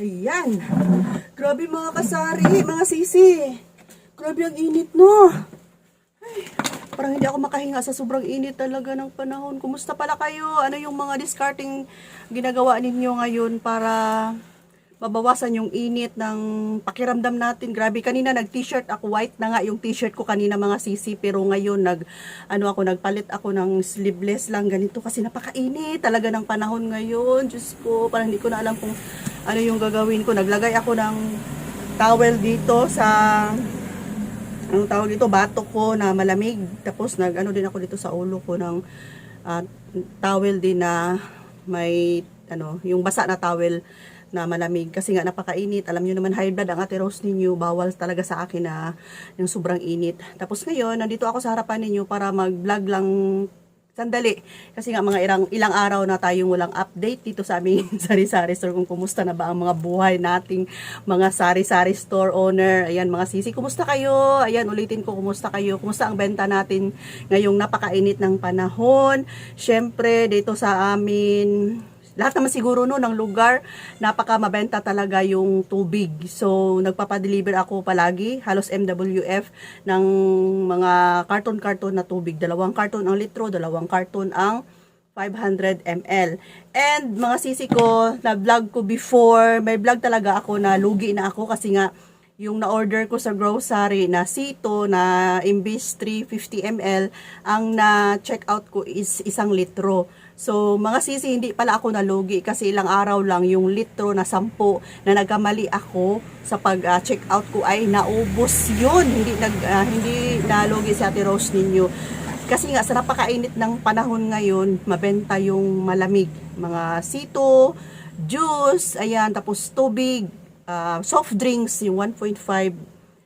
Ayan. Grabe mga kasari, mga sisi. Grabe ang init, no? Ay, parang hindi ako makahinga sa sobrang init talaga ng panahon. Kumusta pala kayo? Ano yung mga discarding ginagawa ninyo ngayon para mabawasan yung init ng pakiramdam natin. Grabe, kanina nag-t-shirt ako, white na nga yung t-shirt ko kanina mga sisi, pero ngayon nag, ano ako, nagpalit ako ng sleeveless lang ganito kasi napakainit talaga ng panahon ngayon. Diyos ko, parang hindi ko na alam kung ano yung gagawin ko. Naglagay ako ng towel dito sa anong tawag dito, batok ko na malamig. Tapos nag ano din ako dito sa ulo ko ng ah, towel din na may ano, yung basa na towel na malamig kasi nga napakainit. Alam niyo naman high blood ang ate Rose ninyo, bawal talaga sa akin na yung sobrang init. Tapos ngayon, nandito ako sa harapan ninyo para mag-vlog lang sandali. Kasi nga mga ilang, ilang araw na tayong walang update dito sa aming sari-sari store kung kumusta na ba ang mga buhay nating mga sari-sari store owner. Ayan mga sisi, kumusta kayo? Ayan, ulitin ko, kumusta kayo? Kumusta ang benta natin ngayong napakainit ng panahon? Siyempre, dito sa amin, lahat naman siguro no ng lugar, napaka mabenta talaga yung tubig. So, nagpapadeliver ako palagi, halos MWF ng mga karton-karton na tubig. Dalawang karton ang litro, dalawang karton ang 500 ml. And mga sisi ko, na-vlog ko before, may vlog talaga ako na lugi na ako kasi nga yung na-order ko sa grocery na sito na imbis 350 ml, ang na-check out ko is isang litro. So, mga sisi, hindi pala ako nalugi kasi ilang araw lang yung litro na 10 na nagkamali ako sa pag-check out ko ay naubos yun. Hindi, nag, ah, hindi nalugi si Ate Rose ninyo. Kasi nga, sa napakainit ng panahon ngayon, mabenta yung malamig. Mga sito, juice, ayan, tapos tubig, ah, soft drinks, yung 1.5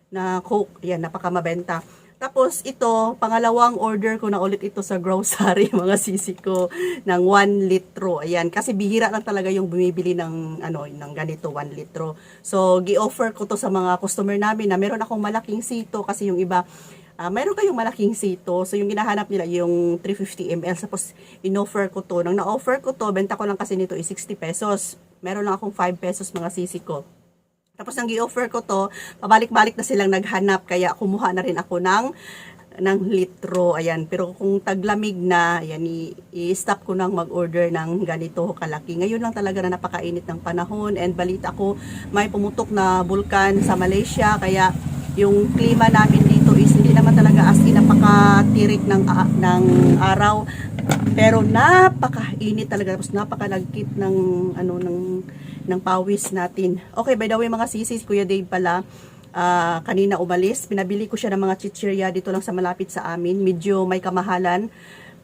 na Coke, ayan, napakamabenta. Tapos ito, pangalawang order ko na ulit ito sa grocery, mga sisi ko, ng 1 litro. Ayan, kasi bihira lang talaga yung bumibili ng, ano, ng ganito, 1 litro. So, gi-offer ko to sa mga customer namin na meron akong malaking sito kasi yung iba, ah meron kayong malaking sito. So, yung ginahanap nila, yung 350 ml. Tapos, in-offer ko to. Nang na-offer ko to, benta ko lang kasi nito is 60 pesos. Meron lang akong 5 pesos mga sisi ko. Tapos nang i-offer ko to, pabalik-balik na silang naghanap kaya kumuha na rin ako ng ng litro. Ayan, pero kung taglamig na, ayan, i-stop ko nang mag-order ng ganito kalaki. Ngayon lang talaga na napakainit ng panahon and balita ko may pumutok na bulkan sa Malaysia kaya yung klima namin dito is hindi naman talaga as in napakatirik ng, a- ng araw pero napakainit talaga tapos napakalagkit ng ano ng ng pawis natin. Okay, by the way mga sisi, si Kuya Dave pala ah, kanina umalis. Pinabili ko siya ng mga chichirya dito lang sa malapit sa amin. Medyo may kamahalan.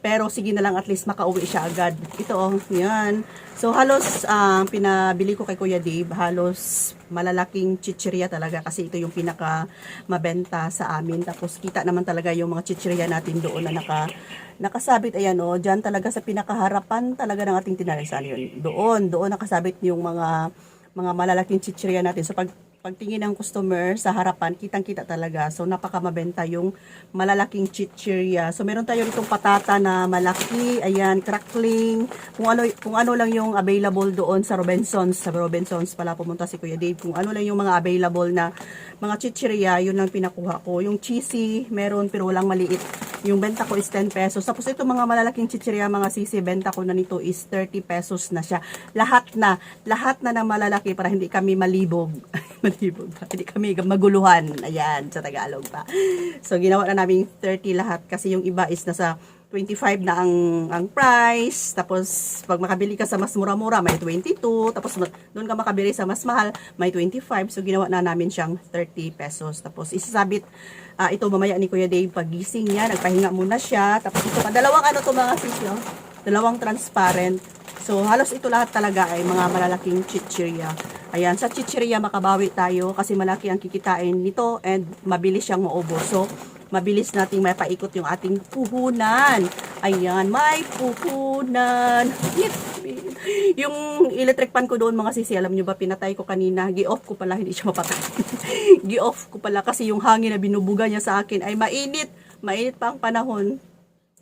Pero sige na lang at least makauwi siya agad. Ito oh, yan. So halos ah, pinabili ko kay Kuya Dave, halos malalaking chichirya talaga kasi ito yung pinaka mabenta sa amin. Tapos kita naman talaga yung mga chichirya natin doon na naka nakasabit ayan oh, diyan talaga sa pinakaharapan talaga ng ating tindahan saan yun. Doon, doon nakasabit yung mga mga malalaking chichirya natin. So pag pagtingin ng customer sa harapan, kitang-kita talaga. So, napakamabenta yung malalaking chichirya. So, meron tayo ditong patata na malaki, ayan, crackling, kung ano, kung ano lang yung available doon sa Robinsons. Sa Robinsons pala pumunta si Kuya Dave. Kung ano lang yung mga available na mga chichirya, yun lang pinakuha ko. Yung cheesy, meron pero walang maliit. Yung benta ko is 10 pesos. Tapos ito mga malalaking chichirya, mga sisi, benta ko na nito is 30 pesos na siya. Lahat na, lahat na ng malalaki para hindi kami malibog. malibog pa. Hindi kami maguluhan. Ayan, sa Tagalog pa. So, ginawa na namin 30 lahat kasi yung iba is nasa 25 na ang ang price. Tapos, pag makabili ka sa mas mura-mura, may 22. Tapos, doon ka makabili sa mas mahal, may 25. So, ginawa na namin siyang 30 pesos. Tapos, isasabit ah, ito mamaya ni Kuya Dave pagising niya. Nagpahinga muna siya. Tapos, ito pa. Dalawang ano to mga sisyo? Dalawang transparent. So, halos ito lahat talaga ay mga malalaking chichirya. Ayan, sa chichirya makabawi tayo kasi malaki ang kikitain nito and mabilis siyang maubos. So, mabilis nating mapaikot yung ating puhunan. Ayan, may puhunan. Yippee! Yung electric pan ko doon mga sisi, alam nyo ba, pinatay ko kanina. Gi-off ko pala, hindi siya mapatay. Gi-off ko pala kasi yung hangin na binubuga niya sa akin ay mainit. Mainit pa ang panahon.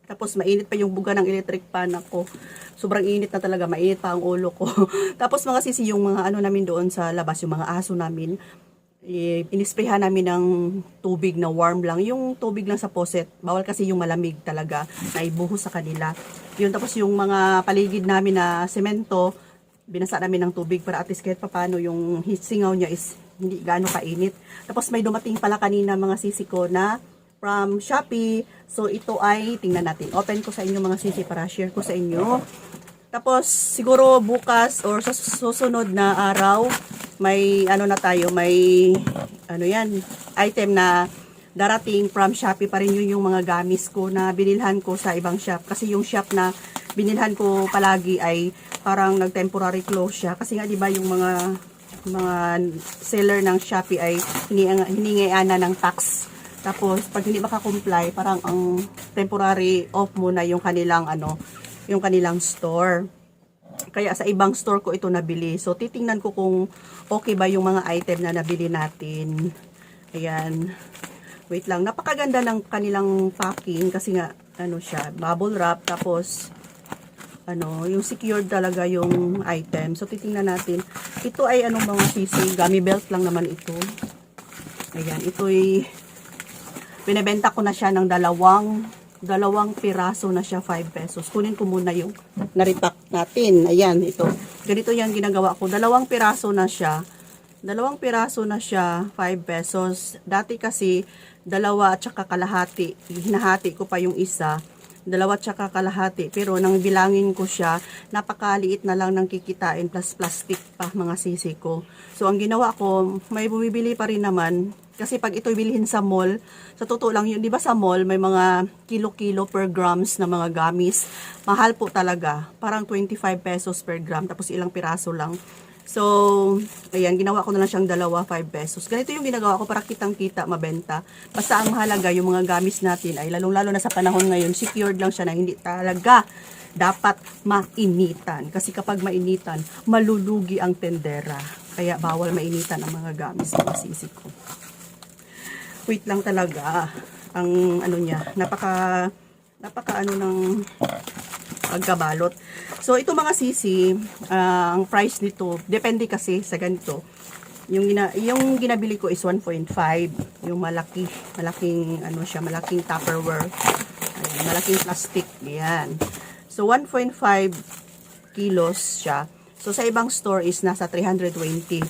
Tapos mainit pa yung buga ng electric pan ako. Sobrang init na talaga, mainit pa ang ulo ko. Tapos mga sisi yung mga ano namin doon sa labas, yung mga aso namin, eh, inisprehan namin ng tubig na warm lang. Yung tubig lang sa faucet, bawal kasi yung malamig talaga na ibuhos sa kanila. Yun, tapos yung mga paligid namin na semento, binasa namin ng tubig para at least kahit papano yung singaw niya is hindi gaano kainit. Tapos may dumating pala kanina mga sisi ko na from Shopee. So ito ay, tingnan natin, open ko sa inyo mga sisi para share ko sa inyo. Tapos siguro bukas or sa susunod na araw, may ano na tayo, may ano yan, item na darating from Shopee pa rin yun yung mga gamis ko na binilhan ko sa ibang shop. Kasi yung shop na binilhan ko palagi ay parang nag-temporary close siya. Kasi nga di ba yung mga mga seller ng Shopee ay hiningi- hiningiana ng tax. Tapos pag hindi makakomply, parang ang temporary off muna yung kanilang ano, yung kanilang store. Kaya sa ibang store ko ito nabili. So titingnan ko kung okay ba yung mga item na nabili natin. Ayan. Wait lang, napakaganda ng kanilang packing kasi nga ano siya, bubble wrap tapos ano, yung secured talaga yung item. So titingnan natin. Ito ay anong mga sisi, gummy belt lang naman ito. Ayan, ito ay binebenta ko na siya ng dalawang dalawang piraso na siya 5 pesos. Kunin ko muna yung naripak natin. Ayan, ito. Ganito yung ginagawa ko. Dalawang piraso na siya. Dalawang piraso na siya 5 pesos. Dati kasi dalawa at saka kalahati. Hinahati ko pa yung isa. Dalawa at saka kalahati. Pero nang bilangin ko siya, napakaliit na lang ng kikitain plus plastic pa mga sisi ko. So ang ginawa ko, may bumibili pa rin naman kasi pag ito bilhin sa mall, sa totoo lang yun, di ba sa mall, may mga kilo-kilo per grams na mga gamis. Mahal po talaga. Parang 25 pesos per gram, tapos ilang piraso lang. So, ayan, ginawa ko na lang siyang dalawa, 5 pesos. Ganito yung ginagawa ko para kitang-kita, mabenta. Basta ang mahalaga, yung mga gamis natin ay lalong-lalo na sa panahon ngayon, secured lang siya na hindi talaga dapat mainitan. Kasi kapag mainitan, malulugi ang tendera. Kaya bawal mainitan ang mga gamis ng sisi ko wait lang talaga ang ano niya napaka napaka ano ng pagkabalot so ito mga sisi ah, ang price nito depende kasi sa ganito yung gina, yung ginabili ko is 1.5 yung malaki malaking ano siya malaking tupperware Ayan, malaking plastic yan so 1.5 kilos siya So, sa ibang store is nasa 320.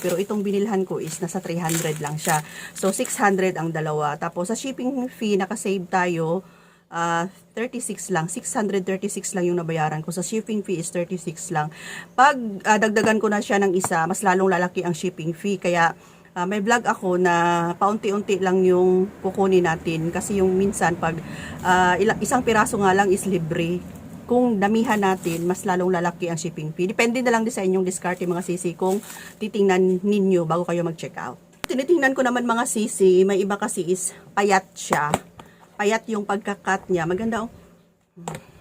Pero itong binilhan ko is nasa 300 lang siya. So, 600 ang dalawa. Tapos, sa shipping fee, nakasave tayo, ah 36 lang. 636 lang yung nabayaran ko. Sa shipping fee is 36 lang. Pag ah, dagdagan ko na siya ng isa, mas lalong lalaki ang shipping fee. Kaya, ah, may vlog ako na paunti-unti lang yung kukunin natin. Kasi yung minsan, pag ila- isang piraso nga lang is libre kung damihan natin, mas lalong lalaki ang shipping fee. Depende na lang din sa inyong diskarte mga sisi kung titingnan ninyo bago kayo mag-check out. Tinitingnan ko naman mga sisi, may iba kasi is payat siya. Payat yung pagkakat niya. Maganda oh.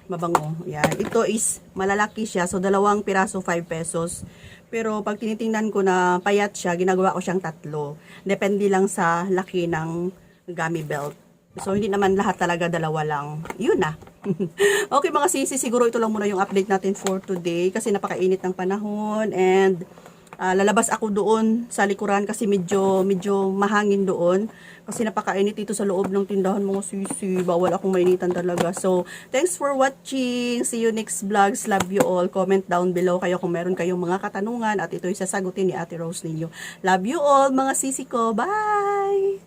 Mabango. Yan. Ito is malalaki siya. So, dalawang piraso, 5 pesos. Pero pag tinitingnan ko na payat siya, ginagawa ko siyang tatlo. Depende lang sa laki ng gummy belt. So, hindi naman lahat talaga dalawa lang. Yun na. okay mga sisi, siguro ito lang muna yung update natin for today kasi napakainit ng panahon and ah, lalabas ako doon sa likuran kasi medyo medyo mahangin doon kasi napakainit dito sa loob ng tindahan mga sisi. Bawal akong mainitan talaga. So, thanks for watching. See you next vlogs. Love you all. Comment down below kayo kung meron kayong mga katanungan at ito'y sasagutin ni Ate Rose ninyo. Love you all mga sisi ko. Bye!